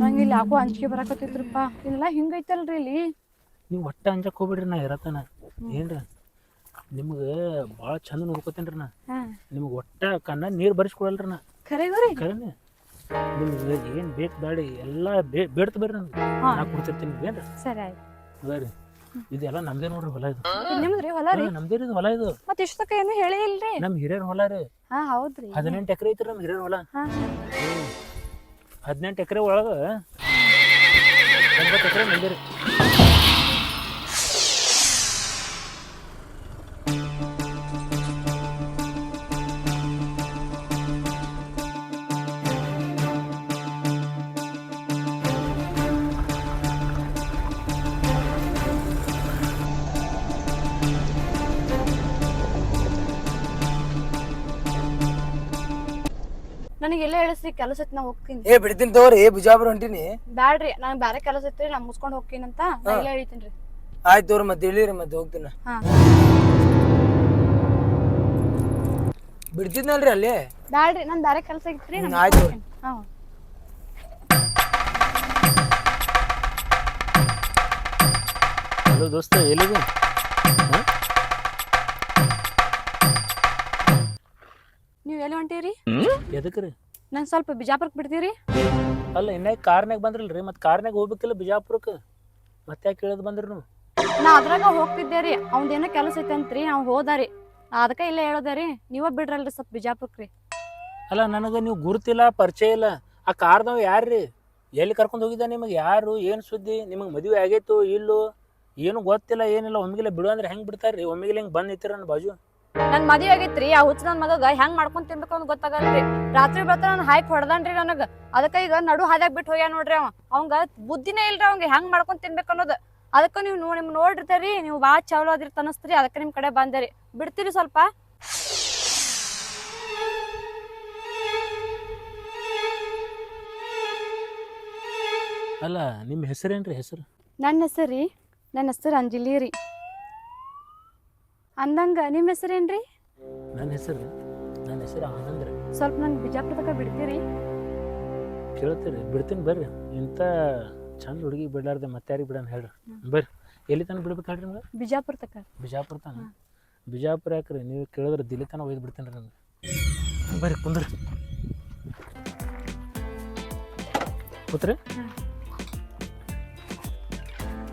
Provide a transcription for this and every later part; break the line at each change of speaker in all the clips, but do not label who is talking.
ನಂಗೆ ಇಲ್ಲಿ ಯಾಕೋ ಅಂಜಿಕೆ ಬರಾಕತ್ತೈತ್ರಪ್ಪ ಇಲ್ಲ ಹಿಂಗೈತಲ್ರಿ ಇಲ್ಲಿ?
ನೀವು ಒಟ್ಟ ಅಂಜಕ್ ಹೋಗ್ಬಿಡ್ರಿ ನಾ ಇರತನ. ಏನ್ರಿ? ನಿಮ್ಗೆ ಭಾಳ ಚಂದ ನೋಡ್ಕೋತೇನ್ರಿ ನಾ. ನಿಮ್ಗೆ ಒಟ್ಟ ಕಣ್ಣ ನೀರು ಬರಿಸ್ಕೊಡಲ್ರಿ ನಾ.
ಖರೇಗೋರಿ
ಕರೆನೆ. ನಿಮ್ಗೆ ಏನು ಬೇಕು ಬೇಡಿ ಎಲ್ಲ ಬೇಡ್ತ ಬರ್ರಿ
ನಾನು.
ನಾ ಕೊಡ್ತಿರ್ತೀನಿ ಏನ್ರಿ?
ಸರಿ ಆಯ್ತು.
ಬರ್ರಿ ಇದೆಲ್ಲ ನಮ್ದೇ ನೋಡ್ರಿ ಹೊಲ ಇದು.
ನಿಮ್ದ್ರಿ ಹೊಲ ರೀ?
ನಮ್ದೇ ರೀ ಇದು ಹೊಲ ಇದು.
ಮತ್ ಇಷ್ಟಕ್ಕ ಏನು ಹೇಳೇ ಇಲ್ರಿ?
ನಮ್ ಹಿರಿಯರ್ ಹೊಲ ರೀ.
ಹಾ ಹೌದ್ರಿ.
ಹದಿನೆಂಟು ಎಕರೆ ಐತ್ರಿ ನಮ್ ಹಿರಿಯರ್ ಹೊಲ.
ಹಾ.
ಹದಿನೆಂಟು ಎಕರೆ ಒಳಗ ಒಂಬತ್ತು ಎಕರೆ ನಮ್ದೇ ರೀ.
ಕೆಲಸ ಐತಿ ನಾ ಹೋಗ್ತೀನಿ.
ಏ ಬಿಡ್ತೀನಿ ತಗೋರಿ ಬಿಜಾಪುರ ಹೊಂಟಿನಿ.
ಬ್ಯಾಡ್ರಿ ನಾನು ಬ್ಯಾರೆ ಕೆಲಸ ಐತ್ರಿ ನಾ ಮುಗಿಸ್ಕೊಂಡು ಹೋಗ್ತೀನಿ ಅಂತ ನಾ ಹೇಳ್ತೀನಿ ರೀ.
ಆಯ್ತು ತಗೋರಿ ಮತ್ತೆ ಹೇಳಿರಿ ಮತ್ತೆ ಹೋಗ್ತೀನಿ
ಹಾ.
ಬಿಡ್ತಿದ್ನಲ್ರಿ ಅಲ್ಲಿ?
ಬ್ಯಾಡ್ರಿ ನಾನು ಬ್ಯಾರೆ ಕೆಲಸ ಐತ್ರಿ
ಹ್ಮ್, ಆಯ್ತು.
ಹಾ.
ಹಲೋ ದೋಸ್ತ ಎಲ್ಲಿದೆ?
ನೀವು ಎಲ್ಲಿ ಹೊಂಟೀರಿ?
ಎದಕ್ಕೆ ರೀ?
ನನ್ ಸ್ವಲ್ಪ ಬಿಜಾಪುರಕ್ಕೆ ಬಿಡ್ತೀರಿ?
ಅಲ್ಲ ಇನ್ನೇ ಕಾರ್ನಾಗ ಬಂದ್ರಲ್ರಿ ಮತ್ತೆ ಕಾರ್ನಾಗ ಹೋಗ್ಬೇಕಿಲ್ಲ ಬಿಜಾಪುರಕ್ಕೆ ಮತ್ತೆ ಯಾಕೆ ಕೇಳೋದು ಬಂದ್ರಿ ನೀವು?
ನಾ ಅದ್ರಾಗ ಹೋಗ್ತಿದ್ದೆ ರೀ ಅವ್ನದೇನೋ ಏನೋ ಕೆಲಸ ಐತೆ ಅವ್ನು ನಾವ್ ಹೋದಾರಿ ಅದಕ್ಕೆ ಇಲ್ಲೇ ಹೇಳೋದಾರಿ ನೀವ ಬಿಡ್ರಲ್ರಿ ಸ್ವಲ್ಪ ಬಿಜಾಪುರಕ್ಕೆ ರೀ.
ಅಲ್ಲ ನನಗೆ ನೀವು ಗುರುತಿಲ್ಲ ಪರಿಚಯ ಇಲ್ಲ ಆ ಕಾರ್ದವ ಯಾರ್ರಿ ಎಲ್ಲಿ ಕರ್ಕೊಂಡು ಹೋಗಿದ್ದ ನಿಮಗೆ? ಯಾರು? ಏನು ಸುದ್ದಿ? ನಿಮಗೆ ಮದುವೆ ಆಗೈತು ಇಲ್ಲೋ? ಏನು ಗೊತ್ತಿಲ್ಲ ಏನಿಲ್ಲ ಒಮ್ಮಿಗಿಲ್ಲ ಬಿಡು ಅಂದ್ರೆ ಹೆಂಗೆ ಬಿಡ್ತಾರ್ರಿ? ಒಮ್ಮಿಗಿಲ್ಲ ಹಿಂಗೆ ಬಂದು ನಿಂತಿರ ನನ್ನ ಬಾಜು.
ನನ್ ಮದ್ವೆ ಆಗೈತ್ರಿ ಆ ಹುಚ್ಚ ನನ್ ಮಗಗ ಹೆಂಗ್ ಮಾಡ್ಕೊಂಡ್ ತಿನ್ಬೇಕು ಅಂತ ಗೊತ್ತಾಗಲ್ರಿ. ರಾತ್ರಿ ಬರ್ತಾ ನನ್ ಹಾಯ್ ಹೊಡ್ದಾನ್ರಿ ನನಗ. ಅದಕ್ಕ ಈಗ ನಡು ಹಾದ್ಯಾಗ ಬಿಟ್ಟು ಹೋಗ್ಯಾ ನೋಡ್ರಿ ಅವ. ಅವಂಗ ಬುದ್ಧಿನೇ ಇಲ್ರಿ ಅವಂಗ ಹೆಂಗ್ ಮಾಡ್ಕೊಂಡ್ ತಿನ್ಬೇಕು ಅನ್ನೋದು. ಅದಕ್ಕ ನೀವು ನೋ ನಿಮ್ ನೋಡಿರ್ತೇರಿ ನೀವು ಬಾ ಚಲೋ ಅದಿರ್ ತನಸ್ತ್ರಿ ಅದಕ್ಕ ನಿಮ್ ಕಡೆ ಬಂದೇರಿ. ಬಿಡ್ತೀರಿ ಸ್ವಲ್ಪ?
ಅಲ್ಲ ನಿಮ್ಮ ಹೆಸರೇನ್ರಿ ಹೆಸರು?
ನನ್ನ ಹೆಸರಿ ನನ್ನ ಹೆಸರು ಅಂಜಲಿ ರೀ. ಅಂದಂಗ ನಿಮ್ ಹೆಸರೇನ್ರಿ?
ನನ್ನ ಹೆಸರು ನನ್ನ ಹೆಸರು ಆನಂದ್ ರೀ.
ಸ್ವಲ್ಪ ನನ್ ಬಿಜಾಪುರ ತಕ ಬಿಡ್ತೀರಿ?
ಕೇಳ್ತೀರಿ ಬಿಡ್ತೀನಿ ಬರ್ರಿ. ಇಂಥ ಚಂದ ಹುಡುಗಿ ಬಿಡ್ಲಾರ್ದೆ ಮತ್ತೆ ಯಾರಿಗೆ ಬಿಡೋಣ ಹೇಳ್ರಿ. ಬರ್ರಿ. ಎಲ್ಲಿ ತನಕ ಬಿಡ್ಬೇಕು ಹೇಳ್ರಿ ನಿಮ್ಗೆ?
ಬಿಜಾಪುರ ತಕ.
ಬಿಜಾಪುರ ತನ? ಬಿಜಾಪುರ ಯಾಕ್ರಿ? ನೀವು ಕೇಳಿದ್ರೆ ದಿಲ್ಲಿ ತನಕ ಒಯ್ದು ಬಿಡ್ತೀನಿ ರೀ ನಮ್ಗೆ. ಬರ್ರಿ ಕುಂದ್ರಿ. ಕೂತ್ರಿ.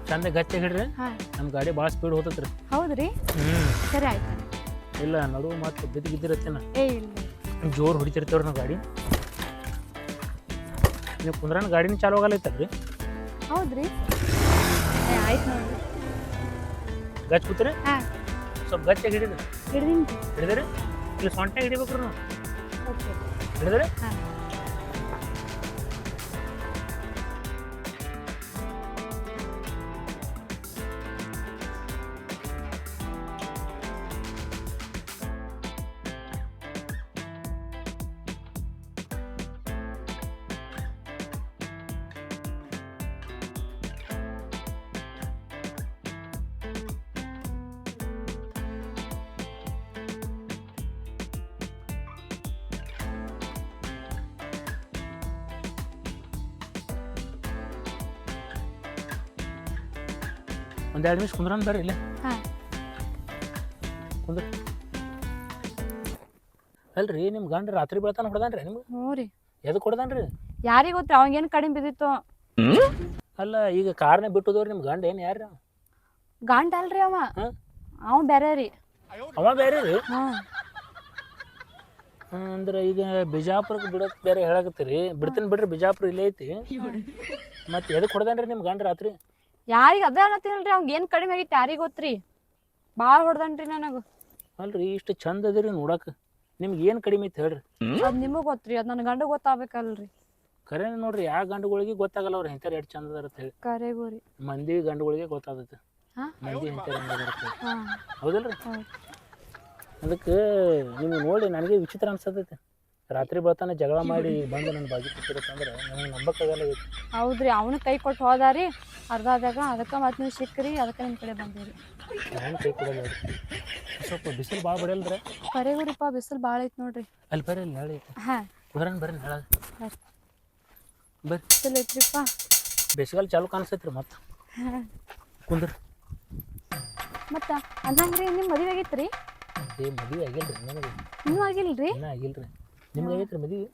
ಚಂದ ಗಚ್ಚ ಹಿಡ್ರಿ.
ಹಾ.
ನಮ್ಮ ಗಾಡಿ ಭಾಳ ಸ್ಪೀಡ್ ಹೋಗ್ತೈತ್ರಿ.
ಹೌದ್ರಿ?
ಹ್ಞೂ
ಸರಿ ಆಯ್ತು.
ಇಲ್ಲ ನಡು ಮತ್ತೆ ಬಿದ್ದು ಬಿದ್ದಿರತ್ತೇನ.
ಏ ಇಲ್ಲ.
ಜೋರು ಹೊಡಿತಿರ್ತೇವ್ರಿ ನಾವು ಗಾಡಿ. ನೀವು ಕುಂದ್ರನ ಗಾಡಿನ ಚಾಲು ಆಗಲ್ಲೈತಲ್ರಿ
ಹೌದ್ರಿ? ಏ ಆಯ್ತು ನೋಡ್ರಿ.
ಗಚ್ ಕೂತ್ರಿ?
ಹಾ.
ಸ್ವಲ್ಪ ಗಚ್ಚಾಗಿ ಹಿಡಿದ್ರಿ.
ಹಿಡ್ದೀನಿ.
ಹಿಡಿದ್ರಿ. ಇಲ್ಲಿ ಸೊಂಟೆ ಹಿಡಿಬೇಕ್ರಿ ನಾವು.
ಓಕೆ.
ಹಿಡಿದ್ರಿ?
ಹಾ.
ಒಂದು ಎರಡು ನಿಮಿಷ ಕುಂದ್ರನ್ ಬರ್ರಿ ಇಲ್ಲ.
ಹಾ.
ಕುಂದ್ರ. ಅಲ್ರಿ ನಿಮ್ಮ ಗಂಡ ರಾತ್ರಿ ಬೆಳತಾನ ಹೊಡ್ದಾನ್ರಿ ನಿಮ್ಗೆ?
ಹ್ಞೂ ರೀ.
ಎದಕ್ಕೆ ಹೊಡೆದಾನ್ರಿ?
ಯಾರಿಗೆ ಗೊತ್ತ್ರಿ? ಅವಂಗೇನು ಕಡಿಮೆ ಬಿದ್ದಿತ್ತು?
ಅಲ್ಲ ಈಗ ಕಾರ್ನೇ ಬಿಟ್ಟದವ್ರಿ ನಿಮ್ಮ ಗಂಡ ಏನು ಯಾರು
ಗಂಡ ಅಲ್ರಿ ಅವ.
ಹಾ?
ಅವ ಬೇರೆ ರೀ.
ಅವ ಬೇರೆ ರೀ?
ಹಾ.
ಅಂದ್ರೆ ಈಗ ಬಿಜಾಪುರಕ್ಕೆ ಬಿಡೋಕ್ ಬೇರೆ ಹೇಳಕತ್ತೀರಿ. ಬಿಡ್ತೀನಿ ಬಿಡ್ರಿ ಬಿಜಾಪುರ ಇಲ್ಲೇ ಐತಿ. ಮತ್ತೆ ಎದಕ್ಕೆ ಹೊಡ್ದಾನ್ರಿ ನಿಮ್ಮ ಗಂಡ ರಾತ್ರಿ?
ಯಾರಿಗ ಅದ ಅನ್ನತ್ತೀನಲ್ರಿ ಅವ್ಗ ಏನ್ ಕಡಿಮೆ ಆಗೈತಿ ಯಾರಿಗೆ ಗೊತ್ತ್ರಿ? ಭಾಳ ಹೊಡ್ದನ್ರಿ ನನಗ.
ಅಲ್ರಿ ಇಷ್ಟು ಚಂದ ಅದಿರಿ ನೋಡಕ್ಕೆ ನಿಮ್ಗೆ ಏನು ಕಡಿಮೆ ಐತಿ ಹೇಳ್ರಿ.
ಅದು ನಿಮಗೆ ಗೊತ್ತ್ರಿ ಅದು ನನ್ನ ಗಂಡ ಗೊತ್ತಾಗಬೇಕಲ್ರಿ.
ಖರೇನ ನೋಡ್ರಿ ಯಾವ ಗಂಡುಗಳಿಗೆ ಗೊತ್ತಾಗಲ್ಲ ಅವ್ರು ಇಂಥವ್ರು ಎಷ್ಟು ಚಂದ ಅದಾರ ಅಂತ ಹೇಳಿ.
ಕರೆಗೋರಿ.
ಮಂದಿ ಗಂಡುಗಳಿಗೆ ಗೊತ್ತಾಗುತ್ತೆ
ಹಾ?
ಮಂದಿ ಇಂಥವ್ರು ಹೆಂಗ್ ಅದಾರ ಅಂತ ಹೇಳಿ.
ಹಾ.
ಹೌದಲ್ರಿ? ಅದಕ್ಕೆ ನಿಮ್ಗೆ ನೋಡಿ ನನಗೆ ವಿಚಿತ್ರ ಅನ್ಸತೈತೆ. ರಾತ್ರಿ ಬರ್ತಾನೆ ಜಗಳ ಮಾಡಿ ಬಂದು ನನ್ನ ಬಾಜು ಕೂತಿರತ್ತಂದ್ರೆ ನನಗೆ ನಂಬಕ್ಕಾಗಲ್ಲ ಹೌದು
ಹೌದ್ರಿ ಅವನು ಕೈ ಕೊಟ್ಟು ಹೋದಾರಿ ಅರ್ಧ ಆದಾಗ ಅದಕ್ಕೆ ಮತ್ತೆ ನೀವು ಸಿಕ್ಕ್ರಿ ಅದಕ್ಕೆ ನಿಮ್ಮ ಕಡೆ ಬಂದಿರಿ
ನಾನು ಕೈ ಕೊಡಲ್ಲ ಸ್ವಲ್ಪ ಬಿಸಿಲು ಭಾಳ ಬಡಿಯಲ್ರಿ
ಕರೆಗುರಿಪ್ಪ ಬಿಸಿಲು ಭಾಳ ಐತೆ ನೋಡ್ರಿ.
ಅಲ್ಲಿ ಬರೀ ಅಲ್ಲಿ ಹೇಳಿ
ಹಾಂ.
ಬರೋಣ ಬರ್ರಿ ಹೇಳ
ಬರ್ರಿ. ಬಿಸಿಲು ಐತ್ರಿಪ್ಪ.
ಬೇಸಿಗೆಲ್ ಚಾಲು ಕಾಣಿಸ್ತೈತ್ರಿ ಮತ್ತೆ. ಕುಂದ್ರಿ.
ಮತ್ತ ಅಂದಂಗ್ರಿ ನಿಮ್ಮ ಮದುವೆ ಆಗೈತ್ರಿ?
ಏ ಮದುವೆ ಆಗಿಲ್ರಿ ನನಗೆ
ಇನ್ನೂ ಆಗಿಲ್ರಿ?
ಇನ್ನೂ ಆಗಿಲ್ರಿ. ನಿಮ್ಗೆ ಆಗೈತ್ರಿ ಮದುವೆ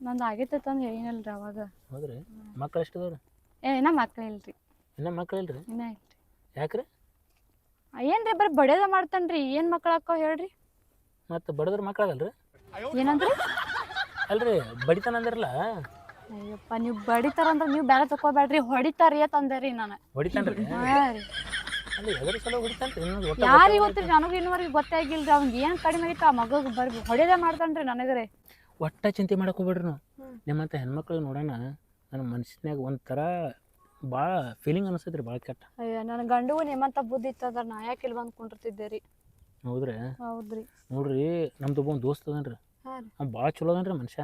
ನಂದು ಆಗೈತೆ ಅಂದ್ರೆ ಹೇಳಿನಲ್ರಿ ಅವಾಗ.
ಹೌದ್ರಿ. ಮಕ್ಳು ಎಷ್ಟು ಅದಾವ್ರಿ
ಏ ಇನ್ನ ಮಕ್ಳು ಇಲ್ರಿ.
ಇನ್ನ ಮಕ್ಳು ಇಲ್ರಿ?
ಇನ್ನ ಇಲ್ರಿ
ಯಾಕ್ರಿ?
ಏನ್ರಿ ಬರೀ ಬಡಿಯೋದ ಮಾಡ್ತಾನ್ರಿ. ಏನ್ ಮಕ್ಳು ಹಾಕೋ ಹೇಳ್ರಿ?
ಮತ್ತೆ ಬಡದ್ರ ಮಕ್ಳಾಗಲ್ರಿ
ಏನಂದ್ರಿ?
ಅಲ್ರಿ ಬಡಿತಾನ ಅಂದ್ರಲ್ಲ?
ಅಯ್ಯಪ್ಪ ನೀವು ಬಡಿತಾರ ಅಂದ್ರೆ ನೀವು ಬೇರೆ ತಕೋಬೇಡ್ರಿ ಹೊಡಿತಾರಿ ಅಂತ ಅಂದೇರಿ ನಾನು.
ಹೊಡಿತಾನ್ರಿ? ಅಲ್ಲಿ ಎದ್ರ ಸಲ ಹೊಡಿತಾನ್ರಿ
ಯಾರಿಗೆ ಗೊತ್ತಿರಿ ನನಗೂ ಇನ್ನವರೆಗೆ ಗೊತ್ತೇ ರೀ ಅವ್ನಿಗೆ ಏನ್ ಕಡಿಮೆ ಆಗಿತ್ತು ಆ ಮಗಗೆ ಬರ್ಬೇಕು ಹೊಡೆದೇ ಮಾಡ್ತಾನ್ರಿ ನನಗ್ರಿ.
ಒಟ್ಟ ಚಿಂತೆ ಮಾಡಕ್ ಹೋಗ್ಬೇಡ್ರಿ ನಾವು.
ನಿಮ್ಮಂಥ
ನಿಮ್ಮಂತ ಹೆಣ್ಮಕ್ಳಿಗೆ ನೋಡೋಣ ನನ್ನ ಮನಸ್ಸಿನಾಗ ಒಂಥರ ಭಾಳ ಫೀಲಿಂಗ್ ಅನಿಸ್ತೈತ್ರಿ ಭಾಳ ಕೆಟ್ಟ.
ಅಯ್ಯೋ ನನ್ನ ಗಂಡು ನಿಮ್ಮಂತ ಬುದ್ಧಿ ಇತ್ತದ ನಾ ಯಾಕೆ ಇಲ್ಲಿ ಬಂದು ಕುಂಡಿರ್ತಿದ್ದೆ ರೀ
ಹೌದ್ರಿ?
ಹೌದ್ರಿ.
ನೋಡ್ರಿ ನಮ್ದು ಒಬ್ಬ ದೋಸ್ತ್ ಅದನ್ರಿ.
ಹಾ ರೀ.
ಅವ್ನು ಭಾಳ ಚಲೋ ಅದನ್ರಿ ಮನುಷ್ಯ.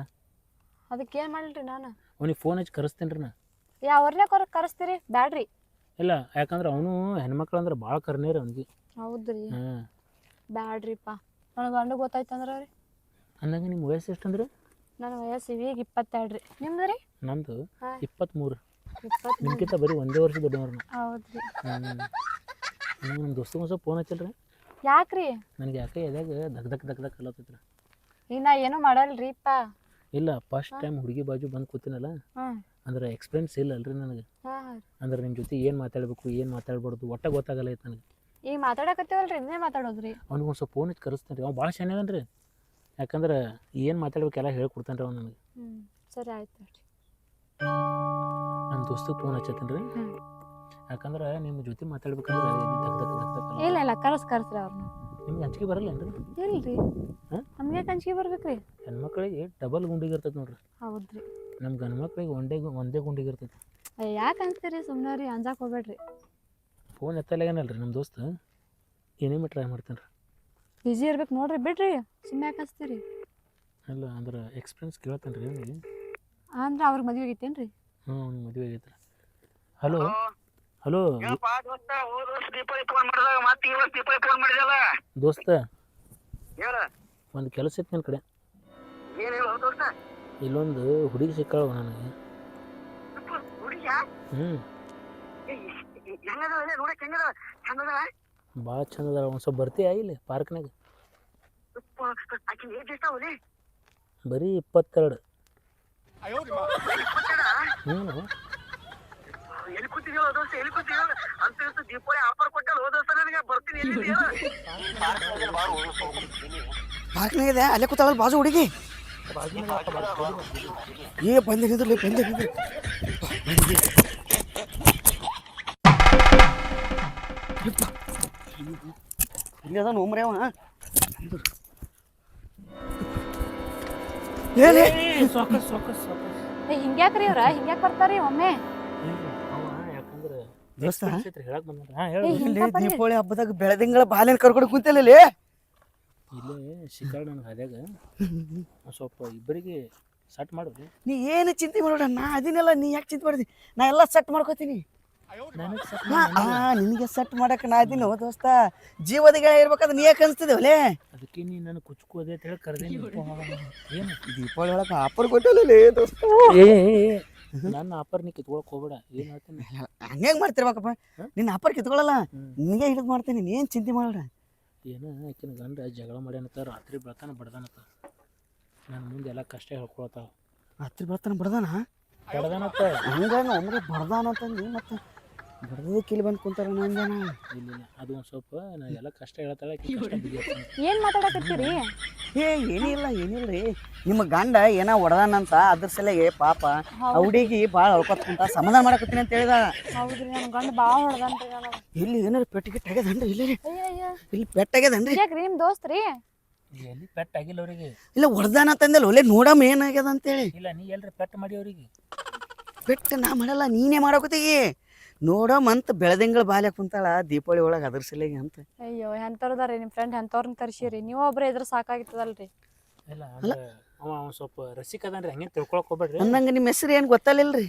ಅದಕ್ಕೆ ಏನು ಮಾಡಲ್ರಿ ನಾನು?
ಅವ್ನಿಗೆ ಫೋನ್ ಹಚ್ಚಿ ಕರೆಸ್ತೇನೆ ರೀ ನಾ.
ಯಾ ಅವ್ರನ್ನೇ ಕರ್ ಕರೆಸ್ತೀರಿ? ಬ್ಯಾಡ್ರಿ.
ಇಲ್ಲ ಯಾಕಂದ್ರೆ ಅವನು ಹೆಣ್ಮಕ್ಳು ಅಂದ್ರೆ ಭಾಳ ಕರ್ನೇ ರೀ ಅವ್ನಿಗೆ.
ಹೌದ್ರಿ.
ಹಾಂ.
ಬ್ಯಾಡ್ರಿಪ್ಪ. ನನ್ನ ಗಂಡು ಗೊತ್ತಾಯ್ತಂದ್ರ ರೀ
ಅಂದಂಗ ನಿಮ್ಮ ವಯಸ್ಸು ಅಂದ್ರೆ
ನನ್ನ ವಯಸ್ಸು ಈಗ ಇಪ್ಪತ್ತೆರಡು ರೀ. ನಿಮ್ದು ರೀ?
ನಂದು. ಇಪ್ಪತ್ತ್ಮೂರು
ಇಪ್ಪತ್ತ್
ನಿಮ್ಗಿಂತ ಬರೀ ಒಂದೇ ವರ್ಷ ದೊಡ್ಡವ್ರು
ಹೌದ್ರಿ
ಹ್ಞೂ ನಮ್ಮ ದೋಸ್ತಿಗೆ ಸ್ವಲ್ಪ ಫೋನ್ ಹಚ್ಚಲ್ರಿ?
ಯಾಕ್ರಿ
ನನಗೆ ಯಾಕೆ ಎದ್ಯಾಗ ದಕ್ ದಕ್ ದಕ್ ದಕ್ ಅಲ್ಲತ್ತೈತ್ರಿ
ಈಗ ನಾ ಏನೂ ಮಾಡಲ್ರಿಪ್ಪ
ಇಲ್ಲ ಫಸ್ಟ್ ಟೈಮ್ ಹುಡುಗಿ ಬಾಜು ಬಂದು ಕೂತಿನಲ್ಲ ಅಂದ್ರೆ ಎಕ್ಸ್ಪೀರಿಯನ್ಸ್ ಇಲ್ಲ ಅಲ್ರಿ ನನಗೆ ಅಂದ್ರೆ ನಿಮ್ಮ ಜೊತೆ ಏನು ಮಾತಾಡಬೇಕು ಏನು ಮಾತಾಡ್ಬಾರ್ದು ಒಟ್ಟ ಗೊತ್ತಾಗಲ್ಲ ಐತೆ ನನಗೆ.
ಈಗ ಮಾತಾಡಕತ್ತೀವಲ್ರಿ ಇನ್ನೇ ಮಾತಾಡೋದ್ರಿ.
ಅವ್ನಿಗೆ ಒಂದು ಸ್ವಲ್ಪ ಫೋನ್ ಹಚ್ಚಿ ಕರೆಸ್ತಾನೆ ರೀ. ಅವ್ನು ಭಾಳ ಶಾನೆ ರೀ ಯಾಕಂದ್ರೆ ಏನು ಮಾತಾಡ್ಬೇಕೆಲ್ಲ ಹೇಳ್ಕೊಡ್ತಾನೆ ರೀ ಅವ್ನು ನನಗೆ.
ಸರಿ ಆಯ್ತು ನನ್ನ
ನಮ್ಮ ದೋಸ್ತಿಗೆ ಫೋನ್ ಹಚ್ಚತ್ತೀನಿ ರೀ. ಯಾಕಂದ್ರೆ ನಿಮ್ಮ ಜೊತೆ ಮಾತಾಡ್ಬೇಕಂದ್ರೆ ದಕ್
ಇಲ್ಲ ಇಲ್ಲ ಕರ್ಸ್ ಕರ್ಸ್ರಿ ಅವ್ರನ್ನ
ನಿಮ್ಗೆ ಅಂಜಿಕೆ ರೀ
ಇಲ್ರಿ.
ಹಾ?
ನಮ್ಗೆ ಕಂಚಿಗೆ ಬರ್ಬೇಕ್ರಿ?
ಹೆಣ್ಮಕ್ಳಿಗೆ ಡಬಲ್ ಗುಂಡಿಗೆ ಇರ್ತೈತೆ ನೋಡ್ರಿ.
ಹೌದ್ರಿ.
ನಮ್ಮ ಗಂಡು ಮಕ್ಳಿಗೆ ಒಂದೇ ಗು- ಒಂದೇ ಗುಂಡಿಗೆ ಇರ್ತೈತೆ.
ಯಾಕೆ ಅಂತೀರಿ ಸುಮ್ಮನೆ ರೀ ಅಂಜಾಕ್ ಹೋಗ್ಬೇಡ್ರಿ.
ಫೋನ್ ಎತ್ತಲ್ಲ ಏನಲ್ರಿ ನಮ್ಮ ದೋಸ್ತ? ಏನೇಮಿ ಟ್ರೈ ಮಾಡ್ತಾನೆ ರೀ
ಬಿಜಿ ಇರ್ಬೇಕು ನೋಡ್ರಿ ಬಿಡ್ರಿ. ಸುಮ್ಮನೆ ಯಾಕೆ ಹಚ್ತೀರಿ?
ಅಲ್ಲ ಅಂದ್ರೆ ಎಕ್ಸ್ಪೀರಿಯನ್ಸ್ ಕೇಳ್ತಾನೆ ರೀ ಅವ್ನಿಗೆ
ಅಂದ್ರೆ ಅವ್ರಿಗೆ ಮದುವೆ ಆಗೈತೇನ್ರಿ?
ಹ್ಞೂ ಅವ್ನಿಗೆ ಮದುವೆ ಆಗೈತೆ ಹಲೋ? ಹಲೋ?
ಏನಪ್ಪಾ ದೋಸ್ತ ಹೋದ ವರ್ಷ ದೀಪಾವಳಿ ಫೋನ್ ಮಾಡಿದಾಗ ಮತ್ತೆ ಈ ವರ್ಷ ದೀಪಾವಳಿ ಫೋನ್ ಮಾಡಿದಲ್ಲ
ದೋಸ್ತ?
ಹೇಳ?
ಒಂದು ಕೆಲಸ ಇತ್ತು ನನ್ನ ಕಡೆ.
ಏನಿಲ್ಲ ದೋಸ್ತ?
ಇಲ್ಲೊಂದು ಹುಡುಗಿ ಸಿಕ್ಕಾಳ ನನಗೆ.
ಹುಡುಗ
ಹ್ಞೂ
ಹೆಂಗದ ನೋಡಕ್ ಹೆಂಗದ ಚಂದದ
ಭಾಳ ಚಂದ ಅದಾಳ ಒಂದು ಸ್ವಲ್ಪ ಬರ್ತೀಯಾ ಇಲ್ಲಿ ಪಾರ್ಕ್ನಾಗ
ಆಕಿನ ಏಜ್ ಎಷ್ಟಾವಲಿ
ಬರೀ ಇಪ್ಪತ್ತೆರಡು. ಹ್ಞೂ
ಎಲ್ಲಿ ಕೂತಿದ್ಯೋ ದೋಸ್ತ ಎಲ್ಲಿ ಕೂತಿದ್ಯೋ? ಅಂತ ಇವತ್ತು ದೀಪಾವಳಿ ಆಫರ್ ಕೊಟ್ಟಲ್ಲ ಹೋದ ದೋಸ್ತ ನನಗೆ ಬರ್ತೀನಿ ಎಲ್ಲಿ
ಪಾರ್ಕ್ನಾಗಿದೆ ಅಲ್ಲೇ ಕೂತಾವಲ್ಲ ಬಾಜು ಹುಡುಗಿ? ಏ ಬಂದೆ ನಿಂದ್ರಲಿ ಬಂದೆ ಇಲ್ಲಿ ಅದ ನೋಮ್ರಿ ಅವ ಹೇಳಿ.
ಸಾಕಸ್ ಸಾಕಸ್ ಸಾಕಸ್
ಏ ಹಿಂಗ್ಯಾಕ್ರಿ ಅವ್ರ? ಹಿಂಗ್ಯಾಕ್ ಬರ್ತಾರಿ ಒಮ್ಮೆ?
ಅವ ಯಾಕಂದ್ರೆ
ದೋಸ್ತ
ಹೇಳಕ್ ಬಂದ ಹಾಂ ಹೇಳಿ.
ಏ,
ಇಲ್ಲಿ. ದೀಪಾವಳಿ ಹಬ್ಬದಾಗ ಬೆಳದಿಂಗಳ ಬಾಲ್ಯನ ಕರ್ಕೊಂಡು ಕುಂತಿಲ್ಲ ಇಲ್ಲಿ.
ಇಲ್ಲೇ ಸಿಕ್ಕಾಳ ನನಗೆ ಹಾದ್ಯಾಗ ಸ್ವಲ್ಪ ಇಬ್ಬರಿಗೆ ಸಟ್ ಮಾಡೋದು
ನೀ ಏನು ಚಿಂತೆ ಮಾಡೋಣ ನಾ ಅದಿನಲ್ಲ ನೀ ಯಾಕೆ ಚಿಂತೆ ಮಾಡಿದಿ? ನಾ ಎಲ್ಲ ಸೆಟ್ ಮಾಡ್ಕೋತೀನಿ.
ನನಗೆ ಸಟ್
ಆ, ನಿನಗೆ ಸೆಟ್ ಮಾಡಕ್ಕೆ ನಾ ಇದೀನಿ ಓ ದೋಸ್ತ ಜೀವದಿಗೆ ಇರ್ಬೇಕಾದ್ರೆ ನೀ ಯಾಕೆ ಅನ್ಸ್ತಿದ್ದೇವಲೇ
ಅದಕ್ಕೆ ನೀ ನನ್ನ ಕುಚ್ಕೋದೆ ಅದೇ ಅಂತ ಹೇಳಿ ಕರೆದೇನಿ ಏನು?
ದೀಪಾವಳಿ ಒಳಗೆ ಆಪರ್ ಕೊಟ್ಟಿಲ್ಲ ದೋಸ್ತ.
ಏ ನನ್ನ ಆಪರ್ ನೀ ಕಿತ್ಕೊಳಕ್ ಹೋಗ್ಬೇಡ. ಏನು ಹೇಳ್ತೀನಿ?
ಹಂಗೆ ಮಾಡ್ತಿರ್ಬೇಕಪ್ಪ? ನಿನ್ನ ಆಪರ್ ಕಿತ್ಕೊಳ್ಳಲ್ಲ
ಹ್ಮ್.
ನಿನಗೆ ಹಿಡಿದು ಮಾಡ್ತೀನಿ ನೀನು ಏನು ಚಿಂತೆ ಮಾಡ್ರ
ಏನು ಆಕಿನ ಗಂಡ ಜಗಳ ಮಾಡ್ಯಾನಂತ ರಾತ್ರಿ ಬೆಳ್ತಾನ ಬಡ್ದಾನತ್ತ ನನ್ನ ಮುಂದೆ ಎಲ್ಲ ಕಷ್ಟ ಹೇಳ್ಕೊಳತ್ತಾವ.
ರಾತ್ರಿ ಬರ್ತಾನೆ ಬಡ್ದಾನ?
ಬಡ್ದಾನತ್ತ
ಹಂಗ ಒಮ್ಮೆ ಬಡ್ದಾನ ಅಂತಂದು ಮತ್ತೆ ಬಡ್ದಕ್ಕೆ ಇಲ್ಲಿ ಬಂದು ಕುಂತಾರ ನಂಜನ
ಇಲ್ಲ ಇಲ್ಲ ಅದು ಒಂದು ಸ್ವಲ್ಪ ನಾ ಎಲ್ಲ ಕಷ್ಟ ಹೇಳ್ತಾಳೆ ಆಕಿ ಕಷ್ಟ.
ಏನ್ ಮಾತಾಡಕತ್ತೀರಿ?
ಏ ಏನಿಲ್ಲ ಏನಿಲ್ಲ ರೀ. ನಿಮ್ಮ ಗಂಡ ಏನೋ ಹೊಡೆದಾನಂತ ಅದ್ರ ಸಲಗೆ ಪಾಪ ಆ ಹುಡುಗಿ ಭಾಳ ಅಳ್ಕೊತ ಸಮಾಧಾನ ಮಾಡಕತ್ತೀನಿ ಅಂತ ಹೇಳಿದ.
ಹೌದ್ರಿ ನನ್ ಗಂಡ ಬಾಳ ಹೊಡ್ದನ್ರಿ ನನಗ.
ಇಲ್ಲಿ ಏನಾರ ಪೆಟ್ಟಿಗೆ ಆಗ್ಯದನ್ರಿ ಇಲ್ಲ ರೀ. ಇಲ್ಲಿ ಪೆಟ್ಟಾಗ್ಯದನ್ರಿ
ಯಾಕ್ರಿ ನಿಮ್ ದೋಸ್ತ್ರಿ
ಎಲ್ಲಿ ಪೆಟ್ ಆಗಿಲ್ಲ ಅವರಿಗೆ?
ಇಲ್ಲ ಹೊಡೆದಾನ ತಂದಲ್ಲ ಒಳ್ಳೆ ನೋಡಮ್ಮ ಏನಾಗ್ಯದ ಅಂತೇಳಿ.
ಇಲ್ಲ ನೀ ಎಲ್ರಿ ಪೆಟ್ಟು ಮಾಡಿ ಅವರಿಗೆ?
ಪೆಟ್ಟು ನಾ ಮಾಡಲ್ಲ ನೀನೇ ಮಾಡಕತ್ತೀಗಿ ನೋಡಮ್ಮ ಅಂತ ಬೆಳೆದಂಗಳ ಬಾಲ್ಯ ಕುಂತಾಳ ದೀಪಾವಳಿ ಒಳಗೆ ಅದ್ರ ಸಲಗೆ ಅಂತ.
ಅಯ್ಯೋ ಎಂತವ್ರದಾರಿ ನಿಮ್ ಫ್ರೆಂಡ್ ಎಂತವ್ರನ್ನ ತರಿಸಿರಿ ನೀವು ಒಬ್ರು ಇದ್ರ ಸಾಕಾಗಿತ್ತದಲ್ರಿ.
ಇಲ್ಲ ಅಲ್ಲ. ಅವ ಅವ್ನು ಸ್ವಲ್ಪ ರಸಿಕ ಅದಾನ್ರಿ ಹಂಗೆ ತಿಳ್ಕೊಳಕ್ ಹೋಗ್ಬೇಡ್ರಿ.
ಅಂದಂಗ ನಿಮ್ಮ ಹೆಸರು ಏನು ಗೊತ್ತಲ್ಲಿಲ್ರಿ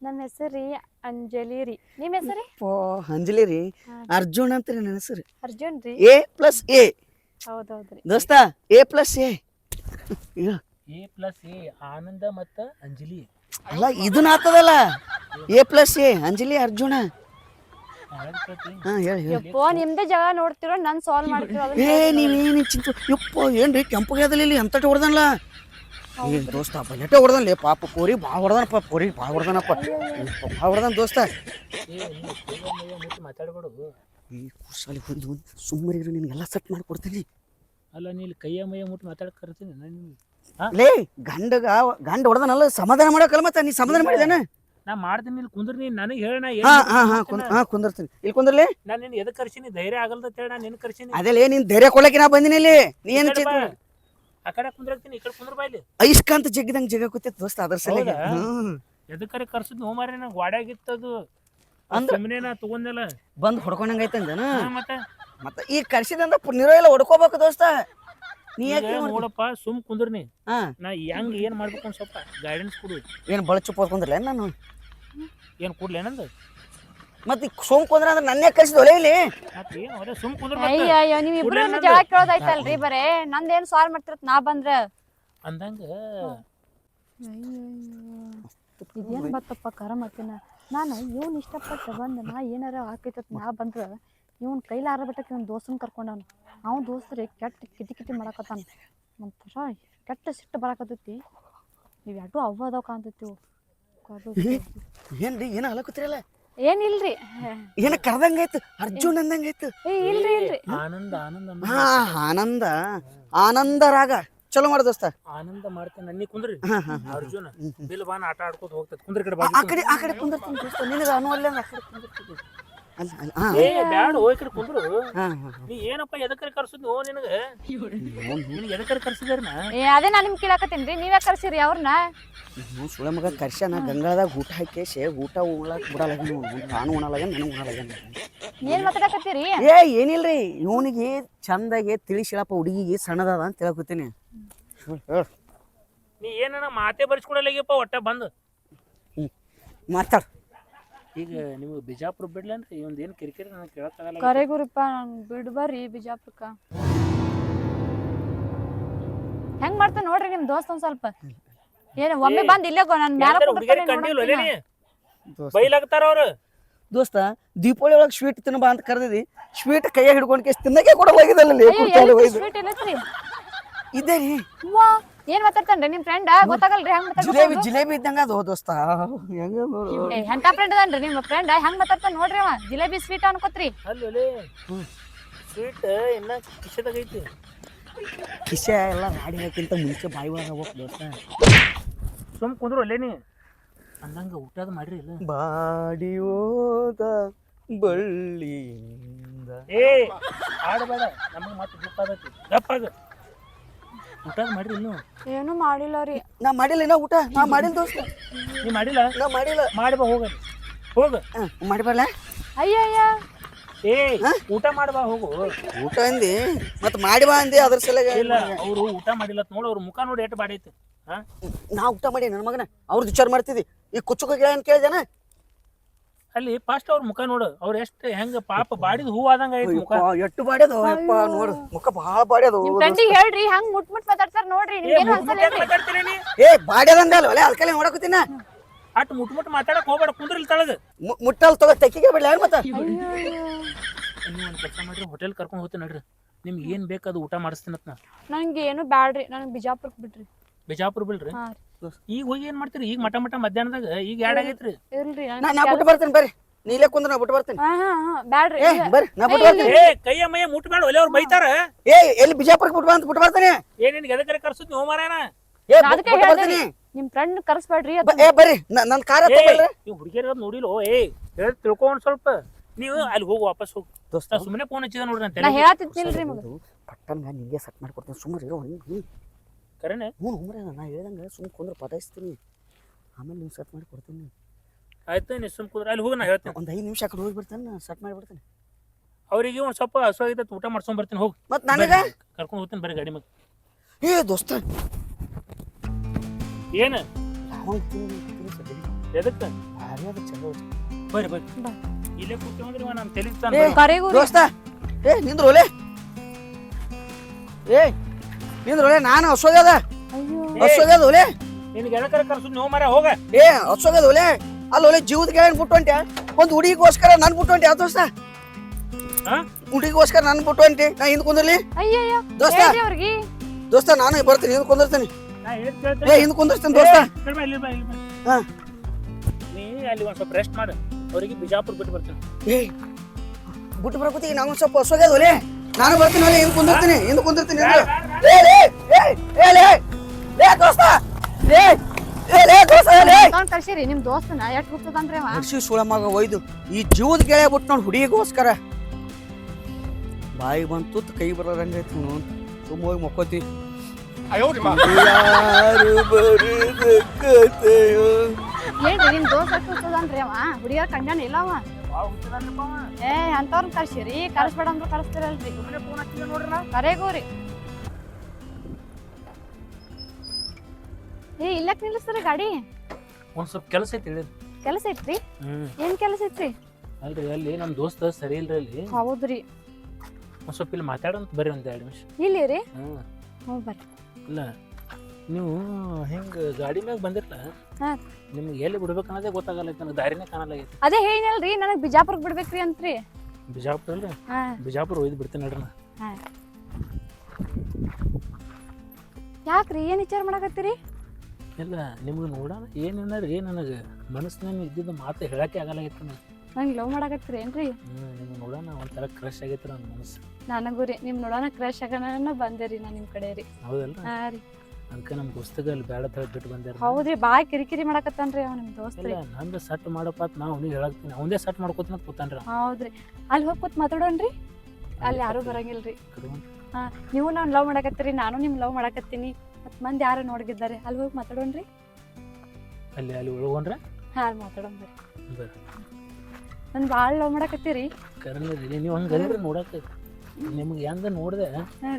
ನನ್ನ ಹೆಸರು ರೀ ಅಂಜಲಿ ರೀ ನಿಮ್ಮ ಹೆಸರು
ಓ ಅಂಜಲಿ ರೀ ಅರ್ಜುನ್ ಅಂತ ರೀ ನನ್ನ ಹೆಸರು.
ಅರ್ಜುನ್ ರೀ?
A plus A.
ಹೌದೌದ್ರಿ.
ದೋಸ್ತ A plus A.
A plus A Ananda ಮತ್ತು ಅಂಜಲಿ.
ಅಲ್ಲ ಇದನ್ನ ಆಗ್ತದಲ್ಲ. A plus A Anjali Arjuna.
ಸುಮ್ಮನೆ?
ಹಾ ಹೇಳಿ ಹೇಳಿ.
ಯಪ್ಪೋ ನಿಮ್ದೇ ಜಾಗ ನೋಡ್ತಿರೋ ನನ್ ಸಾಲ್ವ್ ಮಾಡ್ತಿರೋ ಅದನ್ನ
ಏ. ನೀವೇನು ಚಿಂತು. ಯಪ್ಪ ಏನ್ರಿ ಕೆಂಪು ಗ್ಯಾದಲ್ಲಿ ಇಲ್ಲಿ ಎಂತಟ ಹೊಡೆದಲ್ಲ ಏ ದೋಸ್ತ ಬಜೆಟೆ ಹೊಡೆದನ್ಲೇ ಪಾಪ ಕೋರಿ ಭಾಳ ಹೊಡೆದನಪ್ಪ ಕೋರಿ ಭಾಳ ಹೊಡೆದನಪ್ಪ ಭಾಳ ಹೊಡೆದನ್ ದೋಸ್ತ.
ಏ ನೀ ಕೈಯ ಮೈಯ ಮುಟ್ಟಿ ಮಾತಾಡ್ಬೇಡು
ಈ ಕುರ್ಸಾಲಿ ಬಂದು ಸುಮ್ಮನಿರು ನಿನ್ಗೆಲ್ಲ ಸೆಟ್ ಮಾಡ್ಕೊಡ್ತೀನಿ.
ಅಲ್ಲ ನೀ ಕೈಯ ಮೈಯ ಮುಟ್ಟಿ ಮಾತಾಡಕ್ ಕರ್ತೀನಿ ನಾನು
ಲೇ ಗಂಡಗ ಗಂಡ ಹೊಡೆದನಲ್ಲ ಸಮಾಧಾನ ಮಾಡೋ ಮತ್ತೆ ನೀ ಸಮಾಧಾನ ಮಾಡಿದಾನ
ನಾ ಮಾಡ್ತೀನಿ ಇಲ್ಲಿ ಕುಂದ್ರ ನೀ ನನಗೆ ಹೇಳ ನಾ
ಹಾ ಹಾ ಹಾ ಕುಂದ್ ಹಾ ಕುಂದರ್ತೀನಿ. ಇಲ್ಲಿ ಕುಂದ್ರಲಿ?
ನಾನು ನಿನ್ನ ಎದಕ್ಕೆ ಕರ್ಸಿನಿ? ಧೈರ್ಯ ಆಗಲ್ದ ಹೇಳಿ ನಾನು ನಿನ್ನ ಕರ್ಸಿನಿ
ಅದೇಲೇ ನೀನ್ ಧೈರ್ಯ ಕೊಡಕ್ಕೆ ನಾ ಬಂದಿನಿ ಇಲ್ಲಿ. ನೀ ಏನು ಚಿಂತೆ.
ಆ ಕಡೆ ಕುಂದ್ರಾಗ್ತೀನಿ ಈ ಕಡೆ ಕುಂದ್ರ ಬಾ ಇಲ್ಲಿ.
ಐಸ್ಕಾಂತ ಜಗ್ಗಿದಂಗೆ ಜಗ ಕೂತಿತ್ತು ದೋಸ್ತ ಅದ್ರ ಸಲ
ಹೌದಾ?
ಹ್ಮ್.
ಎದಕ್ಕರೆ ಕರ್ಸಿದ್ ನೋ ಮಾರಿ ನಂಗೆ ವಾಡ್ಯಾಗಿತ್ತದು.
ಅಂದ್ರ-
ಸುಮ್ಮನೆ ನಾ ತಗೊಂಡಿಲ್ಲ.
ಬಂದ್ ಹೊಡ್ಕೊಂಡಂಗ ಐತಂದನ
ಹಾ, ಮತ್ತೆ?
ಮತ್ತ ಈ ಕರ್ಸಿದಂದ ನಿರೋ ಎಲ್ಲ ಹೊಡ್ಕೋಬೇಕು ದೋಸ್ತ. ನೀ
ಈಗ
ಯಾಕೆ
ನೋಡಪ್ಪ ಸುಮ್ ಕುಂದ್ರನಿ
ಹಾ.
ನಾ ಹೆಂಗ್ ಏನ್ ಮಾಡ್ಬೇಕು ಅಂತ ಸ್ವಲ್ಪ ಗೈಡೆನ್ಸ್ ಕೊಡು.
ಏನ್ ಬಳಚು ಪೋದ್ಕೊಂಡ್ರಲ್ಲ ನಾನು?
ಏನ್ ಕೊಡ್ಲೇನಂದ
ಮತ್ತೆ ಸೋಂಕು ಅಂದ್ರೆ ಅಂದ್ರೆ ನನ್ನೇ ಕಳ್ಸಿದ್ವಲ್ಲ ಇಲ್ಲಿ?
ಮತ್ತೆ ಏನ್ ಸುಮ್ ಕುಂದ್ರ
ಅಯ್ಯ ಅಯ್ಯೋ ನೀವ್ ಇಬ್ರು
ಕೂಡ್ಲೆ
ಜಗಳ ಕೇಳೋದಾಯ್ತಲ್ರಿ ಬರೇ. ನಂದೇನ್ ಸಾಲ್ವ್ ಮಾಡ್ತಿರತ್ ನಾ ಬಂದ್ರ?
ಅಂದಂಗ
ಇದೇನ್ ಬತ್ತಪ್ಪ ಕರ ಮತ್ತಿನ ನಾನು ಇವ್ನ ಇಷ್ಟಪಟ್ಟು ಬಂದ ನಾ ಏನಾರ ಹಾಕೈತ ನಾ ಬಂದ್ರ ಇವ್ನ್ ಕೈಲಾರ ಬಿಟ್ಟಕ್ಕೆ ಒಂದು ದೋಸ್ತನ ಕರ್ಕೊಂಡವನು. ಅವ್ನ ದೋಸ್ತರಿ ಕೆಟ್ಟ ಕಿಟಿ ಕಿಟಿ ಮಾಡಕತ್ತಾನ. ಒಂಥರ ಕೆಟ್ಟ ಸಿಟ್ಟು ಬರಾಕತ್ತೈತಿ. ನೀವು ಎರಡು ಅವ್ವ ಅದಾವ ಕಾಣ್ತೈತಿ
ಏನ್ರಿ ಏನ ಹಲಕುತ್ತಿರಲ್ಲ
ಏನಿಲ್ರಿ
ಏನ ಕರ್ದಂಗಾಯ್ತು ಅರ್ಜುನ್ ಅಂದಂಗಾಯ್ತು
ಏ ಇಲ್ರಿ ಇಲ್ರಿ.
ಆನಂದ ಆನಂದ
ಹಾ ಆನಂದ. ಆನಂದ ರಾಗ. ಚಲೋ ಮಾಡ ದೋಸ್ತ.
ಆನಂದ ಮಾಡ್ತೇನೆ. ನೀ ಕುಂದ್ರಿ. ಅರ್ಜುನ ಬಿಲ್ ಬಾನ ಆಟ ಆಡ್ಕೋತ ಹೋಗ್ತದ ಕುಂದ್ರ ಕಡೆ
ಆ- ಕಡೆ ಆ ಕಡೆ ಕುಂದಿರ್ತೀನಿ ದೋಸ್ತ. ನಿನಗ ಅನುವಲ್ಲ ಆ ಕಡೆ ಕುಂದಿರ್ತೀನಿ ಅಲ್ಲ ಅಲ್ಲ ಹಾ
ಏ ಬ್ಯಾಡ ಹೋಯ್ ಕಡೆ ಕುಂದ್ರು.
ಹಾ ಹಾ
ನೀ ಏನಪ್ಪ ಎದಕ್ಕರೆ ಕರ್ಸಿದ್ನು ನಿನಗೆ? ನಿನಗ ನಿನಗೆ ಎದಕ್ಕರೆ ಕರ್ಸಿದಾರನ
ಏ ಅದೇ ನಾ ನಿಮ್ ಕೇಳಾಕತ್ತೀನ್ರಿ ನೀವೇ ಕರ್ಸಿರಿ ಅವ್ರನ್ನ?
ನೀವು ಸುಳ ಮಗ ಕರ್ಸ್ಯಾನ ಗಂಗಾಳದಾಗ ಊಟ ಹಾಕೇಶೆ ಊಟ ಉಣ್ಣಕ್ ಬಿಡಲ್ಲ ನಾನು. ಉಣಲಾಗ ನನಗೆ ಉಣಲಾಗ
ಏನ್ ಮಾತಾಡಕತ್ತೀರಿ
ಏ ಏನಿಲ್ರಿ ಇವನಿಗೆ ಚಂದಾಗೆ ತಿಳಿಸಿಳಪ್ಪ ಹುಡುಗಿಗೆ ಸಣ್ಣದಾದ ಅಂತ ಹೇಳಕತ್ತೀನಿ
ನೀ ಏನನ ಮಾತೆ ಬರ್ಸ್ಕೊಡಲಾಗ್ಯಪ್ಪ ಒಟ್ಟ ಬಂದು?
ಮಾತಾಡ್.
ಈಗ ನಿಮ್ಗೆ ಬಿಜಾಪುರ ಬಿಡ್ಲೇನ್ರಿ ಇವಂದ್ ಏನು ಕಿರಿಕಿರಿ ನನಗೆ ಕೇಳಕ್ಕಾಗಲ್ಲ
ಕರೆಗುರಿಪ್ಪ ಗುರುಪ್ಪ ಬಿಡ್ ಬರ್ರಿ ಬಿಜಾಪುರಕ್ಕ. ಹೆಂಗ್ ಮಾಡ್ತಾನ ನೋಡ್ರಿ ನಿಮ್ ದೋಸ್ತ ಒಂದ್ ಸ್ವಲ್ಪ. ಏನ್ ಒಮ್ಮೆ ಬಂದ್ ಇಲ್ಲೇ ಗೊ- ನನ್ ಮ್ಯಾಲ
ಹುಡುಗಿಯರಿಗೆ ಕಂಡಿಲ್ಲ ಒಲೆ ನೀ? ಬೈಲಾಗ್ತಾರ ಅವ್ರು.
ದೋಸ್ತ ದೀಪಾವಳಿ ಒಳಗೆ ಸ್ವೀಟ್ ತಿನ್ನ ಬಾ ಅಂತ ಕರೆದಿದ್ದಿ ಸ್ವೀಟ್ ಕೈಯಾಗ ಹಿಡ್ಕೊಂಡ್ ಕೇಸ್ ತಿನ್ನಕ್ಕೆ ಕೊಡಲಾಗಿದಲ್ಲ
ಸ್ವೀಟ್ ಇಲ್ಲತ್ರಿ?
ಇದೇ ರೀ.
ಅವ್ವಾ ಏನ್ ಮಾತಾಡ್ತಾನ್ರಿ? ನಿಮ್ ಫ್ರೆಂಡ್ ಗೊತ್ತಾಗಲ್ರಿ ಹೆಂಗ್
ಜಿಲೇಬಿ
ಮಾತಾಡ್ತಾನ
ಜಿಲೇಬಿ ಇದ್ದಂಗ ಅದು ದೋಸ್ತ. ಹೆಂಗ ನೋಡು
ಎಂತ ಫ್ರೆಂಡ್ ಅದನ್ರಿ ನಿಮ್ ಫ್ರೆಂಡ್ ಹೆಂಗ್ ಮಾತಾಡ್ತಾನ ನೋಡ್ರಿ ಅವ? ಜಿಲೇಬಿ ಸ್ವೀಟ್ ಅನ್ಕೋತ್ರಿ.
ಅಲ್ಲಿ ಸ್ವೀಟ್ ಇನ್ನ ಕಿಶದಾಗ ಐತಿ.
ಕಿಸೆ ಎಲ್ಲ ರಾಡಿ ಹಾಕಿಂತ ಮುಂಚೆ ಬಾಯಿ ಒಳಗೆ ಹೋಗ್ಬೇಕು ದೋಸ್ತ.
ಸುಮ್ ಕುಂದ್ರು ಅಲ್ಲೇ ನೀ. ಅಂದಂಗ ಊಟದ ಮಾಡ್ರಿ ಇಲ್ಲ.
ಬಾಡಿ ಹೋದ ಬಳ್ಳಿಯಿಂದ.
ಏ ಆಡಬೇಡ. ನಮಗೆ ಮತ್ತೆ ದುಃಖ ಆಗತ್ತೆ ಗಪ್ಪಾಗ ಊಟದ ಮಾಡಿಲ್ಲ ಇನ್ನು?
ಏನು ಮಾಡಿಲ್ಲ ರೀ.
ನಾ ಮಾಡಿಲ್ಲ ಇನ್ನ ಊಟ. ನಾ ಮಾಡಿಲ್ಲ ದೋಸ್ತ.
ನೀ ಮಾಡಿಲ್ಲ?
ನಾ ಮಾಡಿಲ್ಲ.
ಮಾಡಿ ಬಾ ಹೋಗ. ಹೋಗ.
ಹ, ಮಾಡಿ ಅಯ್ಯ
ಅಯ್ಯಯ್ಯ.
ಏ ಊಟ ಮಾಡಿ ಬಾ ಹೋಗು.
ಊಟ ಅಂದಿ? ಮತ್ ಮಾಡಿ ಬಾ ಅಂದಿ ಅದ್ರ ಸಲಗ
ಇಲ್ಲ ಅವರು ಊಟ ಮಾಡಿಲ್ಲ ನೋಡು ಅವ್ರ ಮುಖ ನೋಡಿ ಎಷ್ಟು ಬಾಡೈತಿ. ಹಾ?
ನಾ ಊಟ ಮಾಡಿ ನನ್ನ ಮಗನ. ಅವ್ರದ್ದು ವಿಚಾರ ಮಾಡ್ತಿದ್ದಿ. ಈ ಕುಚ್ಚುಕ ಗಿಡ ಅಂತ ಕೇಳ್ದೇನ
ಅಲ್ಲಿ ಫಸ್ಟ್ ಅವ್ರ ಮುಖ ನೋಡು. ಅವ್ರ ಎಷ್ಟು ಹೆಂಗ ಪಾಪ ಬಾಡಿದ ಹೂ ಆದಂಗ ಐತಿ ಮುಖ.
ಎಟ್ಟು ಬಾಡ್ಯದು ಯಪ್ಪ ನೋಡು. ಮುಖ ಬಹಳ ಬಾಡ್ಯದು
ನಿಮ್ ಹೇಳ್ರಿ ಹಂಗ್ ಮುಟ್ ಮುಟ್ ಮಾತಾಡ್ತಾರ ನೋಡ್ರಿ
ಏ
ನಿಮ್ಗೇನು ಅನ್ಸಲ್ಲ
ಮಾತಾಡ್ತೀರಿ ನೀ?
ಏ ಬಾಡ್ಯದಂದ ಅಲ್ವಲ್ಲ ಅದಕ್ಕೆ ನೋಡಕತ್ತೀನ
ಅಟ್ ಮುಟ್ ಮುಟ್ ಮಾತಾಡಕ್ ಹೋಗ್ಬೇಡ ಕುಂದ್ರಿಲ್ ತಳಗ.
ಮು- ಮುಟ್ಟಲ್ ತಗೋ ತೆಕ್ಕಿಗೆ ಬಿಡ್ಲ ಯಾರು ಮತ್ತ?
ನೀವು ಒಂದು ಕೆಲಸ ಮಾಡ್ರಿ ಹೋಟೆಲ್ ಕರ್ಕೊಂಡ್ ಹೋಗ್ತೀನಿ ನಡ್ರಿ. ನಿಮ್ಗೆ ಏನ್ ಬೇಕು ಅದು ಊಟ ಮಾಡಿಸ್ತೀನತ್ ನಾ.
ನಂಗೆ ಏನು ಬ್ಯಾಡ್ರಿ ನನಗೆ ಬಿಜಾಪುರಕ್ಕೆ ಬಿಡ್ರಿ.
ಬಿಜಾಪುರ ಬಿಲ್ರಿ
ಹಾ
ಈಗ ಹೋಗಿ ಏನ್ ಮಾಡ್ತೀರಿ? ಈಗ ಮಟ ಮಟ ಮಧ್ಯಾಹ್ನದಾಗ ಈಗ ಎರಡ್ ಆಗೈತ್ರಿ.
ಇಲ್ರಿ
ನಾ ನಾ ಬಿಟ್ಟು ಬರ್ತೀನಿ ಬರ್ರಿ. ನೀಲೇ ಕುಂದ್ರ ನಾ ಬಿಟ್ಟು ಬರ್ತೀನಿ.
ಹಾ ಹಾ ಹಾ ಬ್ಯಾಡ್ರಿ.
ಏ ಬರ್ರಿ ನಾ ಬಿಟ್ಟು ಬರ್ತೀನಿ.
ಏ ಕೈಯ ಮೈಯ ಮುಟ್ಬೇಡ ಒಲೆ ಅವ್ರು ಬೈತಾರ.
ಏ ಎಲ್ಲಿ ಬಿಜಾಪುರಕ್ಕೆ ಬಿಟ್ಟು ಬಾ ಅಂತ ಬಿಟ್ಟು ಬರ್ತೀನಿ.
ಏ ನಿನ್ಗೆ ಎದಕ್ಕರೆ ಕರ್ಸುದ್ ನೀವು ಮಾರಾಯಣ?
ಏ
ಅದಕ್ಕೆ
ಬರ್ತೀನಿ.
ನಿಮ್ ಫ್ರೆಂಡ್ ಕರ್ಸ್ಬೇಡ್ರಿ
ಏ ಬರ್ರಿ ನ- ನನ್ ಕಾರ
ಏ
ತಗೊಳ್ರಿ.
ನೀವು ಹುಡುಗಿಯರ ನೋಡಿಲ್ಲ ಏ ಹೇಳಿ ತಿಳ್ಕೊಂಡ್ ಸ್ವಲ್ಪ. ನೀವು ಅಲ್ಲಿ ಹೋಗಿ ವಾಪಸ್ ಹೋಗಿ.
ದೋಸ್ತ
ಸುಮ್ಮನೆ ಫೋನ್ ಹಚ್ಚಿದ ನೋಡ್ರಿ ಅಂತ
ನಾ ಮಗ.
ಪಟ್ಟನ್ ನಾನು ನಿಂಗೆ ಸೆಟ್ ಮಾಡ್ಕೊಡ್ತೀನಿ. ಸುಮ್ಮನೆ ಇರೋ
ಕರೆನೆ?
ಹ್ಞೂ ಹುಮ್ರೆ ನಾನು ಹೇಳ್ದಂಗೆ ಸುಮ್ಮನೆ ಕುಂದ್ರೆ ಪದಾಯಿಸ್ತೀನಿ ಆಮೇಲೆ ನೀವು ಸೆಟ್ ಮಾಡಿ ಕೊಡ್ತೀನಿ.
ಆಯ್ತು ನೀ ಸುಮ್ ಕುಂದ್ರ ಅಲ್ಲಿ ಹೋಗಿ ನಾ ಹೇಳ್ತೀನಿ.
ಒಂದು ಐದು ನಿಮಿಷ ಆ ಕಡೆ ಹೋಗಿ ಬರ್ತಾನೆ ನಾ ಸೆಟ್ ಮಾಡಿಬಿಡ್ತೀನಿ
ಅವರಿಗೆ ಒಂದು ಸ್ವಲ್ಪ ಹಸು ಆಗೈತೆ ಊಟ ಮಾಡ್ಸ್ಕೊಂಡ್ ಬರ್ತೀನಿ ಹೋಗಿ.
ಮತ್ತು ನನಗೆ?
ಕರ್ಕೊಂಡು ಹೋಗ್ತೀನಿ ಬರ್ರಿ ಗಾಡಿ ಮಗ
ಏ ದೋಸ್ತ.
ಏನು?
ತಿಂದು
ಎದಕ್ಕ? ಮರ್ಯಾದೆ ಚಲೋ ಬರ್ರಿ ಬರ್ರಿ.
ಬಾ.
ಇಲ್ಲೇ ಕೂತ್ಕೊಂಡ್ರಿ ನಾನು ನಮ್ಮ ತಲೆ
ಏ,
ಕರೆಗೂ
ದೋಸ್ತ. ಏ ನಿಂದ್ರು ಒಲೆ ಏ. ನಿಂದ್ರು ಒಲೆ ನಾನು ಹಸೋಗ್ಯದ
ಅಯ್ಯೋ.
ಹಸೋಗ್ಯದ ಒಲೆ
ನಿನಗೆ ಎದಕ್ಕಾರ ಕರ್ಸು ನೀವು ಮರ ಹೋಗ.
ಏ ಹಸೋಗ್ಯದ ಒಲೆ ಅಲ್ಲಿ ಒಲೆ ಜೀವದ ಗೆಳೆಯನ್ ಬಿಟ್ಟು ಹೊಂಟ್ಯ ಒಂದು ಹುಡುಗಿಗೋಸ್ಕರ ನನ್ ಬಿಟ್ಟು ಹೊಂಟ್ಯ ದೋಸ್ತ?
ಹಾ?
ಹುಡುಗಿಗೋಸ್ಕರ ನನ್ ಬಿಟ್ಟು ಹೊಂಟಿ ನಾ ಹಿಂದ್ ಕುಂದ್ರಲಿ?
ಅಯ್ಯಯ್ಯೋ
ದೋಸ್ತ. ದೋಸ್ತ ನಾನು ಬರ್ತೀನಿ ಹಿಂದ್ ಕುಂದಿರ್ತೀನಿ. ಏ ಹಿಂದ್ ಕುಂದಿರ್ತೀನಿ ದೋಸ್ತ.
ಬಾ, ಇಲ್ಲಿ ಬಾ,
ಹಾ.
ನೀ ಅಲ್ಲಿ ಒಂದ್ ಸ್ವಲ್ಪ ರೆಸ್ಟ್ ಮಾಡು. ಅವರಿಗೆ ಬಿಜಾಪುರ ಬಿಟ್ಟು ಬರ್ತೀನಿ.
ಏ ಬಿಟ್ಟು ಬರಕತ್ತಿ ನಾವು ಸ್ವಲ್ಪ ಹಸೋಗ್ಯದ ಒಲೆ ನಾನು ಬರ್ತೀನಿ ಅಲ್ಲಿ ಹಿಂದ್ ಕುಂದಿರ್ತೀನಿ ಹಿಂದ್ ಕುಂದಿರ್ತೀನಿ ಹಿಂದ್. ಏ ಲೇ, ಏ, ಏ ಲೇ, ಲೇ ದೋಸ್ತ ಲೇ, ಏ ಲೇ ದೋಸ್ತ ಲೇ
ತಗೊಂಡ್ ಕಳ್ಸಿರಿ ನಿಮ್ ದೋಸ್ತನ ಎಷ್ಟ್
ಹರ್ಷಿ ಸುಳಮಗ ಒಯ್ದು. ಈ ಜೀವದ ಗೆಳೆಯ ಬಿಟ್ಟು ನೋಡಿ ಹುಡುಗಿಗೋಸ್ಕರ. ಬಾಯಿ ಬಂತು ಕೈ ಬರೋದಂಗೈತಿ ತುಂಬ ಸುಮ್ಮ ಹೋಗಿ ಮಕ್ಕೋತಿ.
ಏನ್ರಿ ನಿಮ್ ದೋಸ್ತ ಎಷ್ಟ್ ಹುಟ್ಟದನ್ರಿ ಅವ? ಹುಡುಗಿಯರ್ ಕಂಡ್ಯಾನ ಇಲ್ಲ ಅವ? ಏ ಅಂತವ್ರನ್ನ ಕಳ್ಸಿರಿ. ಕಳಿಸ್ಬೇಡ ಅಂದ್ರೆ ಕಳಿಸ್ತಿರಲ್ರಿ. ಕರೆಗೋರಿ. ಏ ಇಲ್ಲಕ್ ನಿಲ್ಲಿಸ್ತೀರಿ ಗಾಡಿ.
ಒಂದ್ ಸ್ವಲ್ಪ ಕೆಲಸ ಐತಿ ಹೇಳಿರಿ
ಕೆಲಸ ಐತ್ರಿ?
ಹ್ಮ್.
ಏನ್ ಕೆಲಸ ಐತ್ರಿ?
ಅಲ್ರಿ ಅಲ್ಲಿ ನಮ್ಮ ದೋಸ್ತ ಸರಿ ಇಲ್ರಿ ಅಲ್ಲಿ.
ಹೌದ್ರಿ.
ಒಂದ್ ಸ್ವಲ್ಪ ಇಲ್ಲಿ ಮಾತಾಡಂತ ಬರ್ರಿ ಒಂದ್ ಎರಡು ನಿಮಿಷ.
ಇಲ್ಲಿ ರೀ
ಹ್ಮ್.
ಹ್ಞೂ ಬರ್ರಿ.
ಇಲ್ಲ. ನೀವು ಹಿಂಗೆ ಗಾಡಿ ಮ್ಯಾಗ ಬಂದಿರಲ್ಲ
ಹಾ.
ನಿಮ್ಗೆ ಎಲ್ಲಿ ಬಿಡ್ಬೇಕು ಅನ್ನೋದೇ ಗೊತ್ತಾಗಲ್ಲ ನನಗೆ ದಾರಿನೇ ಕಾಣಲಾಗೈತಿ
ಅದೇ ಹೇಳಿನಲ್ರಿ ನನಗ್ ಬಿಜಾಪುರಕ್ಕೆ ಬಿಡ್ಬೇಕ್ರಿ ಅಂತ್ರಿ.
ಬಿಜಾಪುರ ಅಲ್ರಿ
ಹಾ.
ಬಿಜಾಪುರ ಒಯ್ದು ಬಿಡ್ತೀನಿ ನೋಡ್ರಿ ನಾ.
ಯಾಕ್ರಿ ಏನ್ ವಿಚಾರ ಮಾಡಕತ್ತೀರಿ?
ಇಲ್ಲ ನಿಮ್ಗೆ ನೋಡೋಣ ಏನೇನಾರ ಏನು ನನಗೆ ಮನಸ್ಸಿನಲ್ಲಿ ಇದ್ದಿದ್ದು ಮಾತು ಹೇಳಕ್ಕೆ ಆಗಲ್ಲ ಐತನ
ನಂಗೆ ಲವ್ ಮಾಡಕತ್ತೀರಿ ಏನ್ರಿ?
ಹ್ಞೂ ನಿಮ್ಗೆ ನೋಡೋಣ ಒಂಥರ ಕ್ರಶ್ ಆಗೈತಿ ನನ್ನ ಮನಸ್ಸು.
ನನಗೂ ರೀ ನಿಮ್ ನೋಡೋಣ ಕ್ರಶ್ ಆಗೋಣ ಬಂದೆ ರೀ ನಾ ನಿಮ್ಮ ಕಡೆ ರೀ.
ಹೌದಲ್ಲ
ಹಾ ರೀ.
ಅದಕ್ಕೆ ನಮ್ಮ ಅಲ್ಲಿ ಬೇಡ ಹೇಳಿ ಬಿಟ್ಟು ಬಂದೆ
ಹೌದ್ರಿ ಬಾಯ್ ಕಿರಿಕಿರಿ ಮಾಡಕತ್ತಾನ್ರಿ ಅವ ನಿಮ್ ದೋಸ್ತ
ಇಲ್ಲ ನಂದು ಸಟ್ ಮಾಡಪ್ಪ ಅಂತ ನಾ ಅವ್ನಿಗೆ ಹೇಳಕ್ತೀನಿ. ಅವಂದೇ ಸಟ್ ಮಾಡ್ಕೋತೀನಿ ಅಂತ ಕೂತಾನ್ರಿ.
ಹೌದ್ರಿ. ಅಲ್ಲಿ ಹೋಗಿ ಕೂತ್ ಮಾತಾಡೋಣ್ರಿ? ಅಲ್ಲಿ ಯಾರು ಬರಂಗಿಲ್ರಿ. ಹಾಂ ನೀವು ನಾನು ಲವ್ ಮಾಡಕತ್ತೀರಿ ನಾನು ನಿಮ್ ಲವ್ ಮಾಡಕತ್ತೀನಿ. ಮತ್ ಮಂದಿ ಯಾರು ನೋಡ್ಗಿದ್ದಾರೆ ಅಲ್ಲಿ ಹೋಗಿ ಮಾತಾಡೋಣ್ರಿ?
ಅಲ್ಲಿ ಅಲ್ಲಿ ಉಳ್ಕೊಂಡ್ರೆ?
ಹಾ ಅಲ್ಲಿ ಮಾತಾಡೋಣ ಬರ್ರಿ ನನ್ ಭಾಳ ಲವ್ ಮಾಡಕತ್ತೀರಿ.
ಕರೆನ ರೀ ನೀವು ಹಂಗೆ ನೋಡಕ್ಕೆ. ನಿಮ್ಗೆ ಹೆಂಗ ನೋಡಿದೆ?
ಹಾ.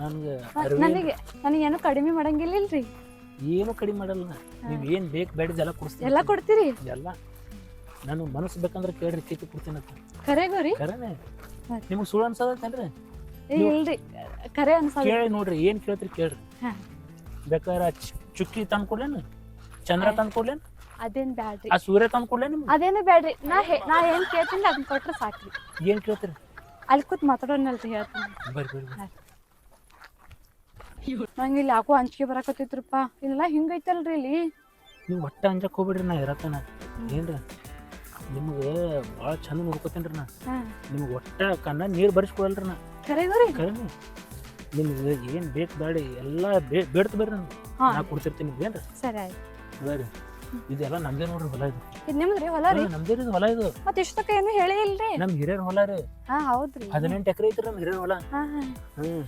ನನ್ಗೆ ನನಗೆ
ನನಗೆ ನನಗೇನು ಕಡಿಮೆ ಮಾಡಂಗಿಲ್ಲಲ್ರಿ.
ಏನು ಕಡಿಮೆ ಮಾಡಲ್ಲ. ನೀವು ಏನು ಬೇಕು ಬೇಡಿದ್ದೆಲ್ಲ ಕೊಡಿಸ್ತೀನಿ.
ಎಲ್ಲ ಕೊಡ್ತೀರಿ?
ಎಲ್ಲ. ನಾನು ಮನಸ್ಸು ಬೇಕಂದ್ರೆ ಕೇಳ್ರಿ ಕೇಕ್ ಕೊಡ್ತೀನಿ ಅಂತ.
ಖರೆ ರೀ
ಕರೆನೆ. ನಿಮ್ಗೆ ಸುಳ್ಳು ಅನ್ಸದತ್ತೇನ್ರಿ
ಏ ಇಲ್ರಿ. ಕರೆ ಅನ್ಸಲ್ಲ
ಕೇಳಿ ನೋಡ್ರಿ ಏನು ಕೇಳ್ತೀರಿ ಕೇಳ್ರಿ. ಬೇಕಾದ್ರೆ ಚುಕ್ಕಿ ತಂದು ಕೊಡ್ಲೇನು? ಚಂದ್ರ ತಂದು ಕೊಡ್ಲೇನು?
ಅದೇನ್ ಬ್ಯಾಡ್ರಿ.
ಆ ಸೂರ್ಯ ತಂದು ಕೊಡ್ಲೇ ನಿಮ್ಗೆ?
ಅದೇನು ಬ್ಯಾಡ್ರಿ. ನಾ ಹೇ- ನಾ ಏನ್ ಕೇಳ್ತೀನಿ ಅದನ್ನ ಕೊಟ್ರೆ ಸಾಕ್ರಿ.
ಏನು ಕೇಳ್ತೀರಿ?
ಅಲ್ಲಿ ಕೂತ್ ಮಾತಾಡೋನಲ್ರಿ ಹೇಳ್ತೀನಿ.
ಬರ್ರಿ ಬರ್ರಿ ಬರ್ರಿ.
ನಂಗೆ ಇಲ್ಲಿ ಯಾಕೋ ಅಂಜಿಕೆ ಬರಾಕತ್ತೈತ್ರಪ್ಪ. ಇಲ್ಲೆಲ್ಲ ಹಿಂಗೈತಲ್ರಿ ಇಲ್ಲಿ?
ನೀವು ಒಟ್ಟ ಹಂಚಕ್ ಹೋಗ್ಬಿಡ್ರಿ ನಾ ಇರತ್ತನ. ಏನ್ರಿ? ನಿಮ್ಗೆ ಭಾಳ ಚಂದ ನೋಡ್ಕೋತೇನ್ರಿ ನಾ. ನಿಮ್ಗೆ ಒಟ್ಟ ಕಣ್ಣ ನೀರು ಬರಿಸ್ಕೊಡಲ್ರಿ ನಾ.
ಕರೆಗೋರಿ.
ಕರೆನೆ ನಿಮ್ಗೆ ಏನು ಬೇಕು ಬೇಡಿ ಎಲ್ಲ ಬೇಡ್ತು ಬರ್ರಿ ನಾನು ನಾ ಕೊಡ್ತಿರ್ತೀನಿ ನಿಮ್ಗೆ ಏನ್ರಿ?
ಸರಿ ಆಯ್ತು.
ಬರ್ರಿ ಇದೆಲ್ಲ ನಮ್ದೇ ನೋಡ್ರಿ ಹೊಲ ಇದು.
ಇದು ನಿಮ್ದ್ರಿ ಹೊಲ ರೀ?
ನಮ್ದೇ ಇದು ಹೊಲ ಇದು.
ಮತ್ ಇಷ್ಟಕ್ಕ ಏನು ಹೇಳೇ ಇಲ್ರಿ?
ನಮ್ ಹಿರಿಯರ್ ಹೊಲ ರೀ.
ಹಾ ಹೌದ್ರಿ.
ಹದಿನೆಂಟು ಎಕರೆ ಐತ್ರಿ ನಮ್ ಹಿರಿಯರ್ ಹೊಲ. ಹ್ಮ್.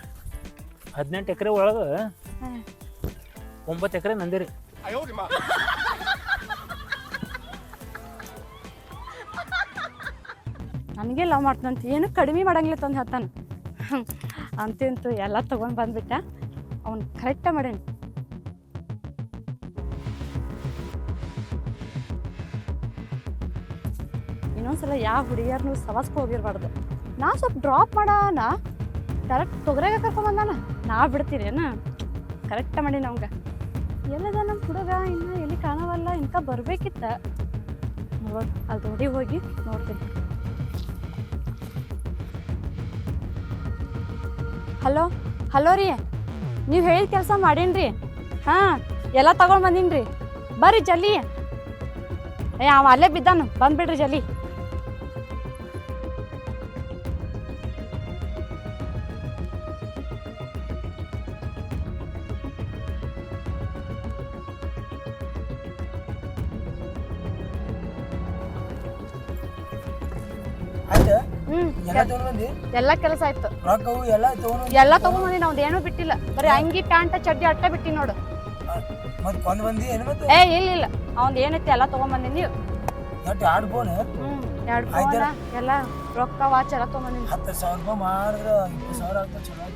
ಹದಿನೆಂಟು ಎಕರೆ ಒಳಗೆ. ಒಂಬತ್ತು ಎಕರೆ ನಂದಿರಿ
ನನಗೆ ಲವ್ ಮಾಡ್ತಾನಂತ. ಏನು ಕಡಿಮೆ ಮಾಡಂಗಿಲ್ಲ ತಂದು ಹೇಳ್ತಾನೆ. ಅಂತಿಂತು ಎಲ್ಲ ತಗೊಂಡ್ ಬಂದ್ಬಿಟ್ಟ. ಅವ್ನು ಕರೆಕ್ಟ ಮಾಡೇನಿ. ಇನ್ನೊಂದ್ಸಲ ಯಾವ ಹುಡುಗಿಯರ್ನು ಸವಾಸ್ಕೊ ಹೋಗಿರ್ಬಾರ್ದು. ನಾ ಸ್ವಲ್ಪ ಡ್ರಾಪ್ ಮಾಡಾನ ಡೈರೆಕ್ಟ್ ತೊಗರೆಗೆ ಕರ್ಕೊಂಬಂದಾನ ಬಿಡ್ತೀರೇನ ಕರೆಕ್ಟ್ ಮಾಡಿ ನಮ್ಗೆ ಎಲ್ಲದ ನಮ್ಮ ಹುಡುಗ ಇನ್ನ ಎಲ್ಲಿ ಕಾಣವಲ್ಲ ಇಂಥ ಬರಬೇಕಿತ್ತ. ನೋಡ್ ಅಲ್ಲಿ ರೋಡಿಗೆ ಹೋಗಿ, ನೋಡ್ತೀನಿ. ಹಲೋ ಹಲೋ ರೀ, ನೀವು ಹೇಳಿದ ಕೆಲಸ ಮಾಡೀನ್ರಿ? ಹಾಂ, ಎಲ್ಲ ತಗೊಂಡ್ ಬಂದೀನಿ ರೀ ಬರ್ರಿ ಜಲ್ಲಿ. ಏ, ಅವ ಅಲ್ಲೇ ಬಿದ್ದಾನು, ಬಂದ್ಬಿಡ್ರಿ ಜಲ್ದಿ
ಎಲ್ಲ ತಗೊಂಡ್
ಎಲ್ಲ ಕೆಲಸ ಆಯ್ತು.
ಎಲ್ಲಾ ತಗೊಂಡ್
ನಾವ್ ಏನು ಬಿಟ್ಟಿಲ್ಲ. ಬರೀ ಅಂಗಿ ಪ್ಯಾಂಟ್ ಚಡ್ಡಿ ಅಟ್ಟ ಬಿಟ್ಟಿ ನೋಡು.
ಬಂದಿ
ಏ ಇಲ್ಲ ಇಲ್ಲ. ಅವ್ನ್ ಏನೈತಿ ಎಲ್ಲ
ನೀವು. ಫೋನ್
ಹ್ಮ್ ಎರಡು ಎಲ್ಲ ರೊಕ್ಕ ವಾಚ್ ಎಲ್ಲ ತಗೊಂಬಂದಿನಿ
ಹತ್ತು ಸಾವಿರ ರೂಪಾಯಿ ಮಾಡಿದ್ರೆ ಇಪ್ಪತ್ತು ಸಾವಿರ ಆಗ್ತದೆ ಚಲೋ.